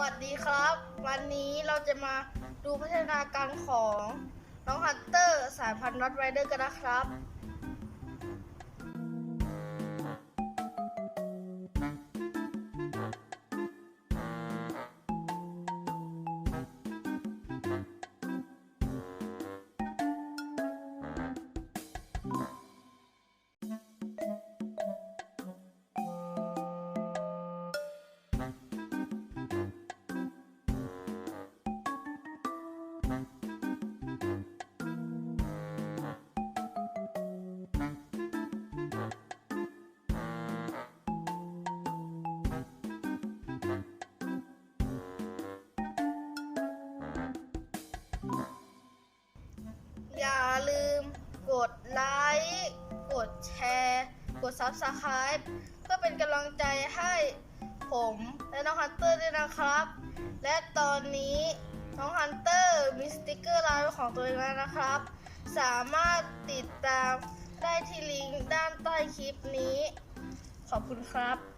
วัสดีครับ วันนี้เราจะมาดูพัฒนาการของน้องฮันเตอร์สายพันธุ์รอตไรเดอร์กันนะครับ อย่าลืมกดไลค์ กดแชร์ กด Subscribe เพื่อเป็นกำลังใจให้ผมและน้องฮันเตอร์ด้วยนะครับ และตอนนี้ น้องฮันเตอร์มีสติกเกอร์ลายของตัวเองแล้วนะครับ สามารถติดตามได้ที่ลิงก์ด้านใต้คลิปนี้ ขอบคุณครับ